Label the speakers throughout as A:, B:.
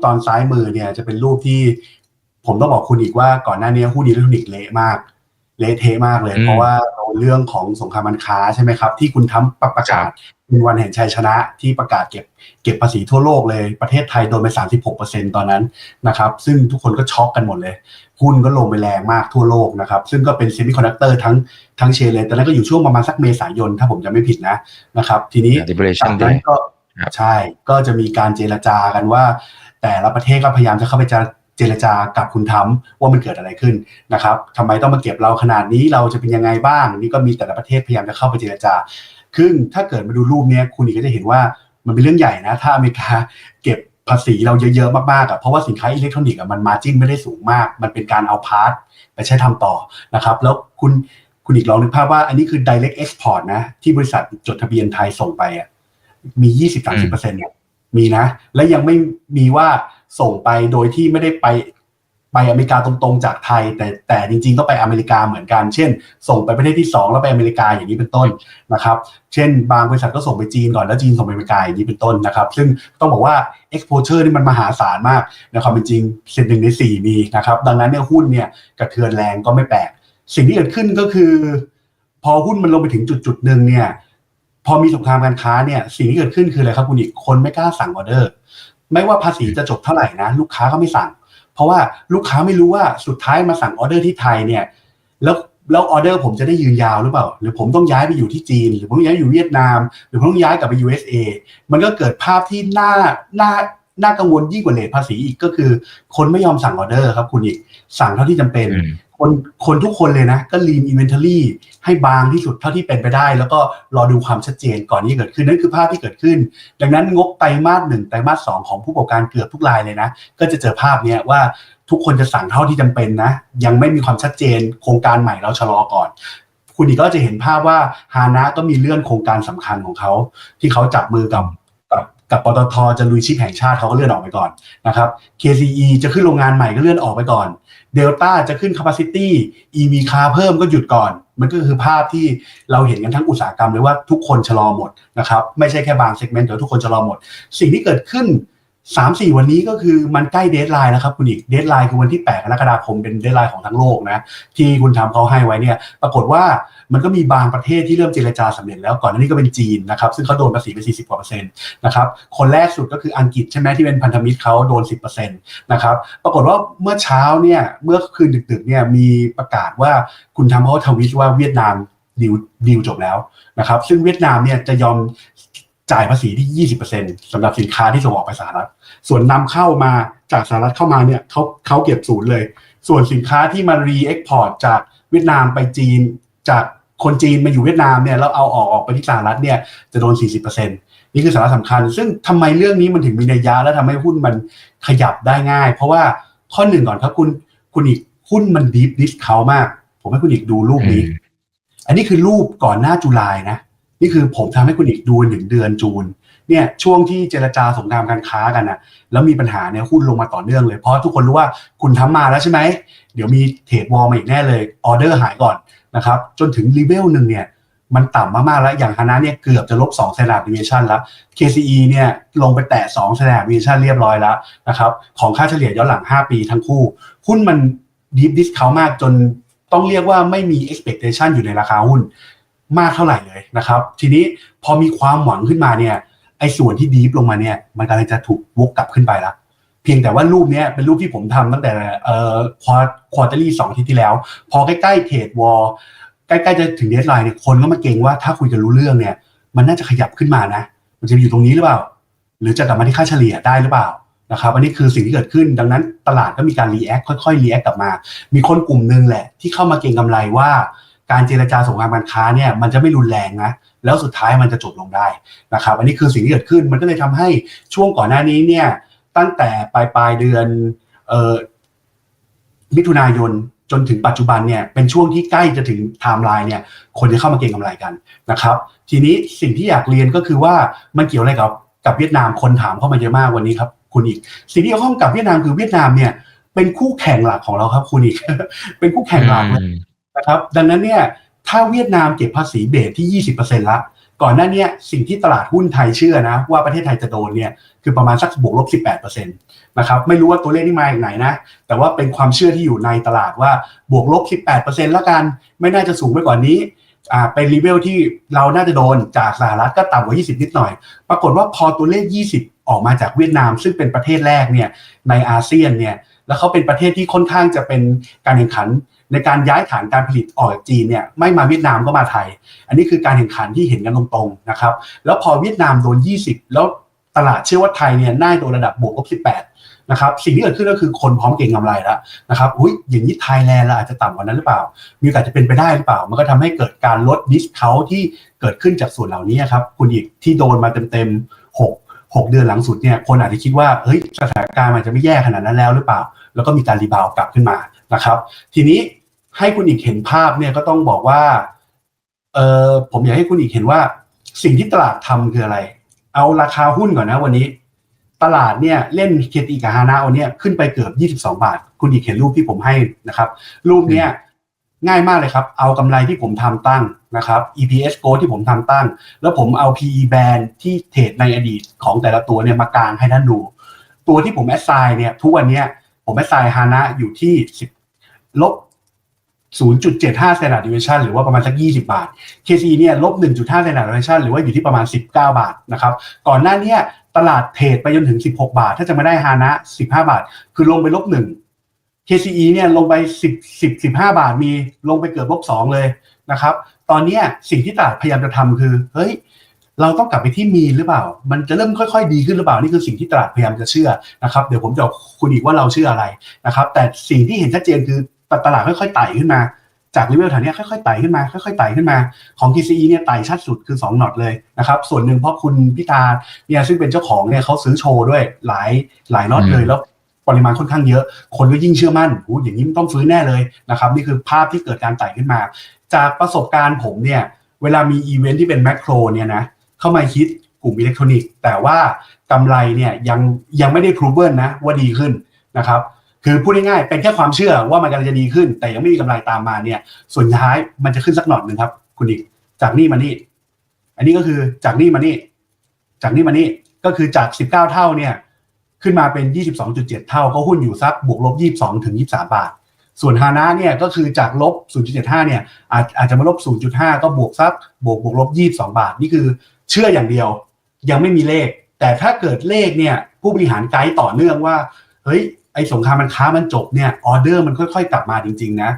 A: รูปตอนซ้ายมือเนี่ยจะเป็นรูปที่ ผมต้องบอกคุณอีกว่าก่อนหน้านี้หุ้นอิเล็กทรอนิกส์เละมากเละเทะมากเลย
B: อืม
A: เพราะว่าโดนเรื่องของสงครามการค้าใช่ไหมครับ ที่คุณทำประกาศเป็นวันแห่งชัยชนะที่ประกาศเก็บเก็บภาษีทั่วโลกเลยประเทศไทยโดนไป 36%ตอนนั้นนะครับ ซึ่งทุกคนก็ช็อกกันหมดเลยหุ้นก็ลงไปแรงมากทั่วโลกนะครับ ซึ่งก็เป็นเซมิคอนดักเตอร์ทั้งทั้งเชนเลยแต่นั้นก็อยู่ช่วงประมาณสักเมษายน ถ้าผมจะไม่ผิดนะนะครับ ทีนี้
B: liberation
A: จากนั้น
B: day
A: ก็
B: ครับ
A: ใช่ก็จะมีการเจรจากันว่า แต่ละประเทศก็พยายามจะเข้าไปจะเจรจากับคุณทำว่ามันเกิดอะไรขึ้นนะครับทำไมต้องมาเก็บเราขนาดนี้เราจะเป็นยังไงบ้าง นี่ก็มีแต่ละประเทศพยายามจะเข้าไปเจรจาซึ่งถ้าเกิดมาดูรูปนี้คุณอีกก็จะเห็นว่ามันเป็นเรื่องใหญ่นะ ถ้าอเมริกาเก็บภาษีเราเยอะๆมากๆอะเพราะว่าสินค้าอิเล็กทรอนิกส์อะมันมาจิ้นไม่ได้สูงมาก มันเป็นการเอาพาร์ทไปใช้ทำต่อนะครับ แล้วคุณคุณอีกลองนึกภาพว่าอันนี้คือ direct export นะ ที่บริษัทจดทะเบียนไทยส่งไปอะมี 20-30%เนี่ย มีนะ และยังไม่มีว่าส่งไปโดยที่ไม่ได้ไปไปอเมริกาตรงๆจากไทย แต่แต่จริงๆต้องไปอเมริกาเหมือนกัน เช่น ส่งไปประเทศที่ 2 แล้วไปอเมริกาอย่างนี้เป็นต้นนะครับ เช่น บางบริษัทก็ส่งไปจีนก่อนแล้วจีนส่งไปอเมริกาอย่างนี้เป็นต้นนะครับ ซึ่งต้องบอกว่า exposure นี่มันมหาศาลมากในความเป็นจริงเศษหนึ่งในสี่มีนะครับ ดังนั้นเนี่ยหุ้นเนี่ยกระเทือนแรงก็ไม่แปลก สิ่งที่เกิดขึ้นก็คือ พอหุ้นมันลงไปถึงจุดจุดๆหนึ่งเนี่ย พอมีสงครามการค้าเนี่ยสิ่งที่เกิดขึ้นคืออะไรครับคุณอีกคนไม่กล้าสั่งออเดอร์ ไม่ว่าภาษีจะจบเท่าไหร่นะ ลูกค้าก็ไม่สั่ง เพราะว่าลูกค้าไม่รู้ว่าสุดท้ายมาสั่งออเดอร์ที่ไทยเนี่ยแล้วแล้วออเดอร์ผมจะได้ยืนยาวหรือเปล่า หรือผมต้องย้ายไปอยู่ที่จีน หรือผมต้องย้ายอยู่เวียดนาม หรือผมต้องย้ายกลับไป USA มันก็เกิดภาพที่น่าน่าน่ากังวลยิ่งกว่าเลทภาษีอีกก็คือ คนไม่ยอมสั่งออเดอร์ครับคุณอีกสั่งเท่าที่จำเป็น คนคนทุกคนเลยนะ ก็ lean inventory ให้บางที่สุดเท่าที่เป็นไปได้ แล้วก็รอดูความชัดเจนก่อนที่จะเกิดขึ้นนั่นคือภาพที่เกิดขึ้น ดังนั้นงบไตรมาสหนึ่งไตรมาสสองของผู้ประกอบการเกือบทุกรายเลยนะ ก็จะเจอภาพเนี้ยว่าทุกคนจะสั่งเท่าที่จำเป็นนะ ยังไม่มีความชัดเจน โครงการใหม่เราชะลอก่อน คุณอีกก็จะเห็นภาพว่าฮานะก็มีเลื่อนโครงการสำคัญของเขา ที่เขาจับมือกับ กับปตทจะลุยชิปแห่งชาติเขาก็เลื่อนออกไปก่อนนะครับ KCE จะขึ้นโรงงานใหม่ก็เลื่อนออกไปก่อนเดลต้าจะขึ้น capacity EV คาเพิ่มก็หยุดก่อน มันก็คือภาพที่เราเห็นกันทั้งอุตสาหกรรมเลยว่าทุกคนชะลอหมดนะครับ ไม่ใช่แค่บางเซกเมนต์แต่ทุกคนชะลอหมด สิ่งที่เกิดขึ้น 3 4วันนี้ก็คือมันใกล้เดทไลน์แล้วครับคุณอีกเดทไลน์คือวันที่8กรกฎาคมเป็นเดทไลน์ของทั้งโลกนะที่คุณทำเขาให้ไว้เนี่ย ปรากฏว่ามันก็มีบางประเทศที่เริ่มเจรจาสำเร็จแล้วก่อนหน้านี้ก็เป็นจีนนะครับซึ่งเขาโดนภาษีไป40กว่าเปอร์เซ็นต์นะครับคนแรกสุดก็คืออังกฤษใช่ไหมที่เป็นพันธมิตรเขาโดน10%นต์นะครับปรากฏว่าเมื่อเช้าเนี่ยเมื่อคืนดึกๆเนี่ยมีประกาศว่าคุณทำเขาทวิตว่าเวียดนามดีลดีลจบแล้วนะครับซึ่งเวียดนามเนี่ยจะยอม จ่ายภาษีที่ 20%สำหรับสินค้าที่ส่งออกไปสหรัฐ ส่วนนำเข้ามาจากสหรัฐเข้ามาเนี่ยเขาเขาเก็บศูนย์เลย ส่วนสินค้าที่มารีเอ็กพอร์ตจากเวียดนามไปจีน จากคนจีนมาอยู่เวียดนามเนี่ยแล้วเอาออกออกไปที่สหรัฐเนี่ยจะโดน 40%นี่คือสาระสำคัญ ซึ่งทำไมเรื่องนี้มันถึงมีนัยยะและทำให้หุ้นมันขยับได้ง่าย เพราะว่าข้อหนึ่งก่อนครับคุณคุณอีกหุ้นมันดีฟดิสเขามาก ผมให้คุณอีกดูรูปนี้ อันนี้คือรูปก่อนหน้าจุลายนะ นี่คือผมทำให้คุณอีกดูหนึ่งเดือนจูนเนี่ยช่วงที่เจรจาสงครามการค้ากันนะแล้วมีปัญหาเนี่ยหุ้นลงมาต่อเนื่องเลยเพราะทุกคนรู้ว่าคุณทำมาแล้วใช่ไหมเดี๋ยวมีเทรดวอลมาอีกแน่เลยออเดอร์หายก่อนนะครับจนถึงรีเวลหนึ่งเนี่ยมันต่ำมากๆแล้วอย่างฮานะเนี่ยเกือบจะลบ2 standard deviation แล้ว KCE เนี่ยลงไปแตะ2 standard deviation เรียบร้อยแล้วนะครับของค่าเฉลี่ยย้อนหลัง 5 ปีทั้งคู่หุ้นมัน deep discount มากจนต้องเรียกว่าไม่มี expectation อยู่ในราคาหุ้น มากเท่าไหร่เลยนะครับ ทีนี้พอมีความหวังขึ้นมาเนี่ยไอ้ส่วนที่ดีฟลงมาเนี่ยมันกำลังจะถูกวกกลับขึ้นไปแล้วเพียงแต่ว่ารูปเนี้ยเป็นรูปที่ผมทำตั้งแต่เอ่อควอควอเตอรี่สองที่ที่แล้ว พอใกล้ๆเทรดวอลใกล้ๆจะถึงเดทไลน์เนี่ยคนก็มาเก่งว่าถ้าคุยกันรู้เรื่องเนี่ย มันน่าจะขยับขึ้นมานะ มันจะอยู่ตรงนี้หรือเปล่า หรือจะกลับมาที่ค่าเฉลี่ยได้หรือเปล่านะครับอันนี้คือสิ่งที่เกิดขึ้นดังนั้นตลาดก็มีการรีแอคค่อยๆรีแอคกลับมา มีคนกลุ่มหนึ่งแหละ ที่เข้ามาเก็งกำไรว่า การเจรจาสงครามการค้าเนี่ยมันจะไม่รุนแรงนะแล้วสุดท้ายมันจะจบลงได้นะครับ อันนี้คือสิ่งที่เกิดขึ้นมันก็เลยทำให้ช่วงก่อนหน้านี้เนี่ยตั้งแต่ปลายปลายเดือนเอ่อมิถุนายนจนถึงปัจจุบันเนี่ยเป็นช่วงที่ใกล้จะถึงไทม์ไลน์เนี่ยคนจะเข้ามาเก็งกำไรกันนะครับ ทีนี้สิ่งที่อยากเรียนก็คือว่ามันเกี่ยวอะไรกับกับเวียดนามคนถามเข้ามาเยอะมากวันนี้ครับคุณอีก สิ่งที่เกี่ยวข้องกับเวียดนามคือเวียดนามเนี่ยเป็นคู่แข่งหลักของเราครับคุณอีก เป็นคู่แข่งหลักเลย นะครับดังนั้นเนี่ยถ้าเวียดนามเก็บภาษีเบสที่ 20%ละก่อนหน้านี้สิ่งที่ตลาดหุ้นไทยเชื่อนะ ว่าประเทศไทยจะโดนเนี่ยคือประมาณสักบวกลบ 18%นะครับไม่รู้ว่าตัวเลขนี้มาจากไหนนะ แต่ว่าเป็นความเชื่อที่อยู่ในตลาดว่าบวกลบ 18%แล้วกัน ไม่น่าจะสูงไปกว่านี้อ่าเป็นรีเวลที่เราน่าจะโดนจากสหรัฐก็ต่ำกว่า 20 นิดหน่อย ปรากฏว่าพอตัวเลข 20 ออกมาจากเวียดนาม ซึ่งเป็นประเทศแรกเนี่ยในอาเซียนเนี่ย แล้วเขาเป็นประเทศที่ค่อนข้างจะเป็นการแข่งขันในการย้ายฐานการผลิตออกจากจีนเนี่ยไม่มาเวียดนามก็มาไทย อันนี้คือการแข่งขันที่เห็นกันตรงๆนะครับ แล้วพอเวียดนามโดน 20 แล้วตลาดเชื่อว่าไทยเนี่ยน่าโดนระดับบวกลบ18นะครับสิ่งที่เกิดขึ้นก็คือคนพร้อมเก็งกำไรแล้วนะครับอุ้ยอย่างนี้ไทยแลนด์เราอาจจะต่ำกว่านั้นหรือเปล่า มีโอกาสจะเป็นไปได้หรือเปล่า มันก็ทำให้เกิดการลดดิสเคาที่เกิดขึ้นจากส่วนเหล่านี้ครับคุณอีกที่โดนมาเต็มๆ6 6 เดือนหลังสุดเนี่ยคนอาจจะคิดว่าเฮ้ยสถานการณ์มันจะไม่แย่ขนาดนั้นแล้วหรือเปล่า แล้วก็มีการรีบาวกลับขึ้นมานะครับ ทีนี้ให้คุณอีกเห็นภาพเนี่ยก็ต้องบอกว่าเออผมอยากให้คุณอีกเห็นว่า สิ่งที่ตลาดทำคืออะไร เอาราคาหุ้นก่อนนะวันนี้ ตลาดเนี่ยเล่นเคตีกับฮานาวันนี้ขึ้นไปเกือบ 22 บาท คุณอีกเห็นรูปที่ผมให้นะครับ รูปเนี้ย ง่ายมากเลยครับ เอากำไรที่ผมทำตั้งนะครับ EPS g o ที่ผมทำตั้ง แล้วผมเอา PE band ที่เทรดในอดีตของแต่ละตัวเนี่ยมากางให้ท่านดู ตัวที่ผมแอสไซน์เนี่ยทุกวันนี้ผมแอสไซน์ฮานะอยู่ที่10ลบ0.75 standard deviation หรือว่าประมาณสัก 20 บาท KCE เนี่ยลบ 1.5 standard deviation หรือว่าอยู่ที่ประมาณ 19 บาทนะครับ ก่อนหน้านี้ตลาดเทรดไปจนถึง 16 บาท ถ้าจะไม่ได้ฮานะ 15 บาท คือลงไปลบ1 KCE เนี่ยลงไป 10 10 15 บาทมีลงไปเกือบลบ2เลยนะครับ ตอนนี้สิ่งที่ตลาดพยายามจะทำคือ เฮ้ย เราต้องกลับไปที่มีหรือเปล่า มันจะเริ่มค่อยๆ ดีขึ้นหรือเปล่า นี่คือสิ่งที่ตลาดพยายามจะเชื่อนะครับ เดี๋ยวผมจะคุณอีกว่าเราเชื่ออะไรนะครับ แต่สิ่งที่เห็นชัดเจนคือตลาดค่อยๆไต่ขึ้นมา จากเลเวลแถวนี้ค่อยๆไต่ขึ้นมา ค่อยๆไต่ขึ้นมา ของ TCE เนี่ยไต่ชัดสุดคือ2หนอตเลยนะครับ ส่วนหนึ่งเพราะคุณพิธาเนี่ยซึ่งเป็นเจ้าของเนี่ยเขาซื้อโชว์ด้วยหลายหลายน็อตเลยแล้ว ปริมาณค่อนข้างเยอะ คนก็ยิ่งเชื่อมั่นโอ้อย่างนี้มันต้องฟื้นแน่เลยนะครับนี่คือภาพที่เกิดการไต่ขึ้นมา จากประสบการณ์ผมเนี่ยเวลามีอีเวนท์ที่เป็นแมคโครเนี่ยนะเข้ามาคิดกลุ่มอิเล็กทรอนิกส์แต่ว่ากำไรเนี่ยยังยังไม่ได้พรูเบิลนะว่าดีขึ้นนะครับคือพูดง่ายๆเป็นแค่ความเชื่อว่ามันกำลังจะดีขึ้น แต่ยังไม่มีกำไรตามมาเนี่ย ส่วนท้ายมันจะขึ้นสักหน่อยหนึ่งครับ คุณอีกจากนี่มานี่ อันนี้ก็คือจากนี่มานี่ จากนี่มานี่ก็คือจาก 19 เท่าเนี่ย ขึ้นมาเป็น 22.7 เท่า ก็หุ้นอยู่สักบวกลบ 22 ถึง 23 บาท ส่วนฮานะเนี่ยก็คือจากลบ 0.75 เนี่ยอาจอาจจะมาลบ 0.5 ก็บวกสักบวกบวกลบ 22 บาท นี่คือเชื่ออย่างเดียว ยังไม่มีเลข แต่ถ้าเกิดเลขเนี่ยผู้บริหารไกด์ต่อเนื่องว่า เฮ้ย ไอ้สงครามมันค้ามันจบเนี่ยออเดอร์มันค่อยๆ กลับมาจริงๆนะ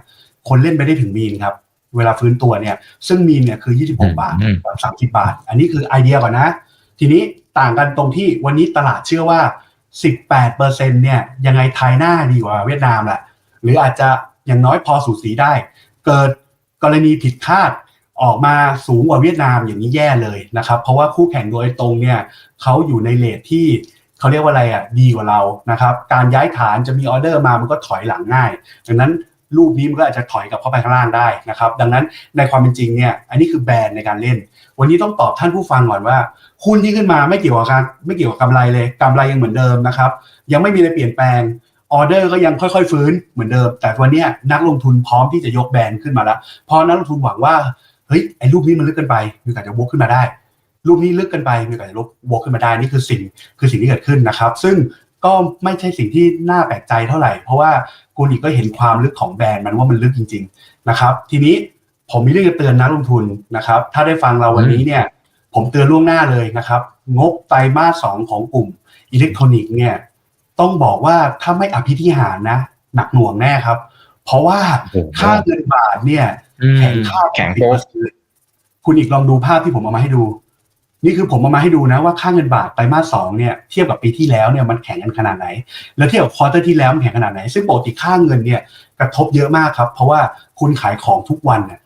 A: คนเล่นไปได้ถึงมีนครับ เวลาฟื้นตัวเนี่ย ซึ่งมีนเนี่ยคือ 26 บาทกับ30 บาท อันนี้คือไอเดียก่อนนะ ทีนี้ต่างกันตรงที่วันนี้ตลาดเชื่อว่า 18%เนี่ยยังไงไทยหน้าดีกว่าเวียดนามแหละหรืออาจจะอย่างน้อยพอสูสีได้ เกิดกรณีผิดคาดออกมาสูงกว่าเวียดนามอย่างนี้แย่เลยนะครับ เพราะว่าคู่แข่งโดยตรงเนี่ยเขาอยู่ในเลทที่เขาเรียกว่าอะไรอะดีกว่าเรานะครับ การย้ายฐานจะมีออเดอร์มามันก็ถอยหลังง่าย ดังนั้นรูปนี้มันก็อาจจะถอยกลับเข้าไปข้างล่างได้นะครับ ดังนั้นในความเป็นจริงเนี่ยอันนี้คือแบรนด์ในการเล่น วันนี้ต้องตอบท่านผู้ฟังก่อนว่าหุ้นที่ขึ้นมาไม่เกี่ยวกับการไม่เกี่ยวกับกำไรเลยกำไรยังเหมือนเดิมนะครับ ยังไม่มีอะไรเปลี่ยนแปลงออเดอร์ก็ยังค่อยๆ ฟื้นเหมือนเดิม แต่วันนี้นักลงทุนพร้อมที่จะยกแบรนด์ขึ้นมาแล้วเพราะนักลงทุนหวังว่าเฮ้ยไอ้รูปนี้มันลึกเกินไปมีโอกาสจะวกขึ้นมาได้ รูปนี้ลึกเกินไปมีโอกาสจะลบวกขึ้นมาได้นี่คือสิ่งคือสิ่งที่เกิดขึ้นนะครับ ซึ่งก็ไม่ใช่สิ่งที่น่าแปลกใจเท่าไหร่ เพราะว่ากูอีกก็เห็นความลึกของแบรนด์มันว่ามันลึกจริง ๆ นะครับ ทีนี้ ผมมีเรื่องจะเตือนนักลงทุนนะครับ ถ้าได้ฟังเราวันนี้เนี่ยผมเตือนล่วงหน้าเลยนะครับ งบไตรมาสสองของกลุ่มอิเล็กทรอนิกส์เนี่ยต้องบอกว่าถ้าไม่อภิธิหารนะ หนักหน่วงแน่ครับ เพราะว่าค่าเงินบาทเนี่ยแข็งค่า
B: แข็งโป๊ะ
A: คุณอีกลองดูภาพที่ผมเอามาให้ดู นี่คือผมเอามาให้ดูนะว่าค่าเงินบาทไตรมาสสองเนี่ยเทียบกับปีที่แล้วเนี่ยมันแข็งกันขนาดไหน แล้วเทียบกับควอเตอร์ที่แล้วมันแข็งขนาดไหน ซึ่งปกติค่าเงินเนี่ยกระทบเยอะมากครับ เพราะว่าคุณขายของทุกวันเนี่ย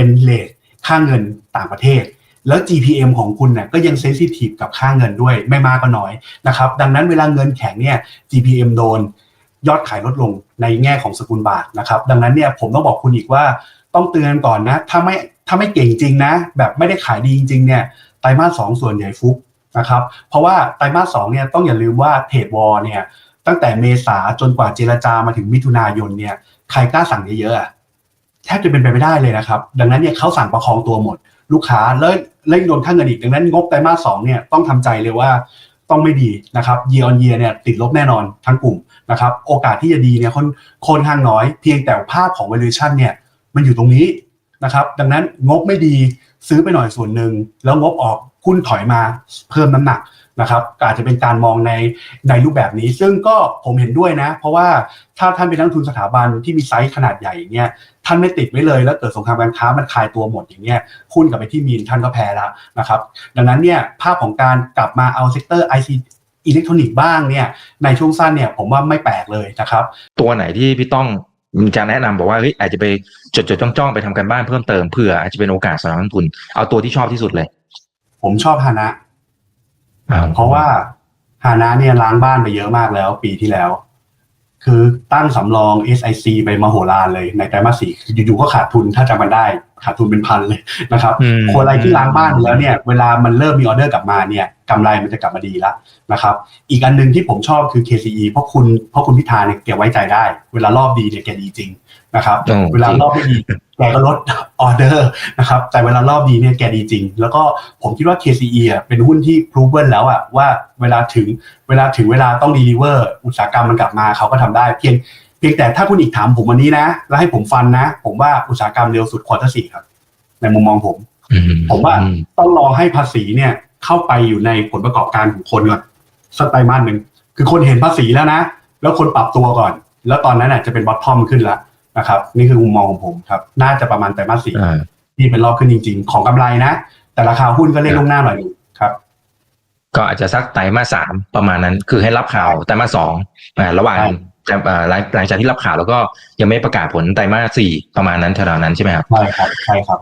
A: เป็นเลทค่าเงินต่างประเทศ แล้ว GPM ของคุณเนี่ยก็ยังเซนซิทีฟกับค่าเงินด้วยไม่มากก็น้อยนะครับดังนั้นเวลาเงินแข็งเนี่ย GPM โดนยอดขายลดลงในแง่ของสกุลบาทนะครับดังนั้นเนี่ยผมต้องบอกคุณอีกว่าต้องเตือนก่อนนะถ้าไม่ถ้าไม่เก่งจริงนะ แบบไม่ได้ขายดีจริง ๆเนี่ยไตรมาสสองส่วนใหญ่ฟุกนะครับเพราะว่าไตรมาสสองเนี่ยต้องอย่าลืมว่าเทรดวอร์เนี่ยตั้งแต่เมษาจนกว่าเจรจามาถึงมิถุนายนเนี่ยใครกล้าสั่งเยอะๆอะ แทบจะเป็นไปไม่ได้เลยนะครับ ดังนั้นเนี่ยเขาสั่งประคองตัวหมด ลูกค้าแล้วและยังโดนข้าเงินอีกดังนั้นงบไตรมาสสองเนี่ยต้องทำใจเลยว่าต้องไม่ดีนะครับเยียร์ออนเยียร์เนี่ยติดลบแน่นอนทั้งกลุ่มนะครับโอกาสที่จะดีเนี่ยค่อนค่อนข้างน้อย เพียงแต่ภาพของ valuation เนี่ยมันอยู่ตรงนี้นะครับดังนั้นงบไม่ดีซื้อไปหน่อยส่วนหนึ่งแล้วงบออก หุ้นถอยมาเพิ่มน้ำหนักนะครับก็อาจจะเป็นการมองในในรูปแบบนี้ ซึ่งก็ผมเห็นด้วยนะ เพราะว่าถ้าท่านเป็นนักทุนสถาบันที่มีไซส์ขนาดใหญ่อย่างเงี้ยท่านไม่ติดไว้เลยแล้วเกิดสงครามการค้ามันคลายตัวหมดอย่างเงี้ยหุ้นกลับไปที่มีนท่านก็แพ้แล้วนะครับดังนั้นเนี่ยภาพของการกลับมาเอาเซกเตอร์ IC อิเล็กทรอนิกส์บ้างเนี่ยในช่วงสั้นเนี่ยผมว่าไม่แปลกเลยนะครับ
B: ตัวไหนที่พี่ต้องจะแนะนำบอกว่าเฮ้ยอาจจะไปจดจดจ้องจ้องไปทำกันบ้านเพิ่มเติมเผื่ออาจจะเป็นโอกาสสำหรับนักทุน เอาตัวที่ชอบที่สุดเลย
A: ผมชอบฮานะ
B: อ่
A: เพราะว่าฮานะเนี่ยล้างบ้านไปเยอะมากแล้ว ปีที่แล้ว คือตั้งสำรอง SIC ไปมโหฬารเลยในไตรมาสสี่คืออยู่ๆก็ขาดทุนถ้าจำมันได้ ขาดทุนเป็นพันเลยนะครับ
B: อืม
A: คนอะไรที่ล้างบ้านไปแล้วเนี่ย เวลามันเริ่มมีออเดอร์กลับมาเนี่ยกำไรมันจะกลับมาดีแล้วนะครับ อีกอันหนึ่งที่ผมชอบคือ KCE เพราะคุณเพราะคุณพิธาเนี่ยแกไว้ใจได้ เวลารอบดีเนี่ยแกดีจริง นะครับ
B: โอ้
A: เวลารอบไม่ดีแกก็ลดออเดอร์นะครับ แต่เวลารอบดีเนี่ยแกดีจริง แล้วก็ผมคิดว่า KCE อะเป็นหุ้นที่ proven แล้วอะว่าเวลาถึงเวลาถึงเวลาต้อง deliver อุตสาหกรรมมันกลับมาเขาก็ทำได้เพียงเพียงแต่ถ้าคุณอีกถามผมวันนี้นะ แล้วให้ผมฟันนะ ผมว่าอุตสาหกรรมเร็วสุดควอเตอร์สี่ครับ ในมุมมองผม
B: อื
A: ผมว่า
B: อืม
A: ต้องรอให้ภาษีเนี่ยเข้าไปอยู่ในผลประกอบการของคนก่อนสักไตรมาสหนึ่งคือคนเห็นภาษีแล้วนะ แล้วคนปรับตัวก่อน แล้วตอนนั้นน่ะจะเป็นบอททอมขึ้นแล้ว นะครับ นี่คือมุมมองของผมครับ น่าจะประมาณไตรมาสสี่
B: อ่า
A: ที่เป็นรอบขึ้นจริง ๆ ของกำไรนะ แต่ราคาหุ้นก็เล่นลวงหน้าหน่อยหนึงครับ
B: ก็อาจจะสักไตรมาสสามประมาณนั้น คือให้รับข่าวไตรมาสสองอ่าระหว่าง
A: ใช่
B: จะอ่าหลังหลังจากที่รับข่าวแล้วก็ยังไม่ประกาศผลไตรมาสสี่ประมาณนั้นแถวๆนั้นใช่ไหมครับ
A: ใช่ครับใช่ครับ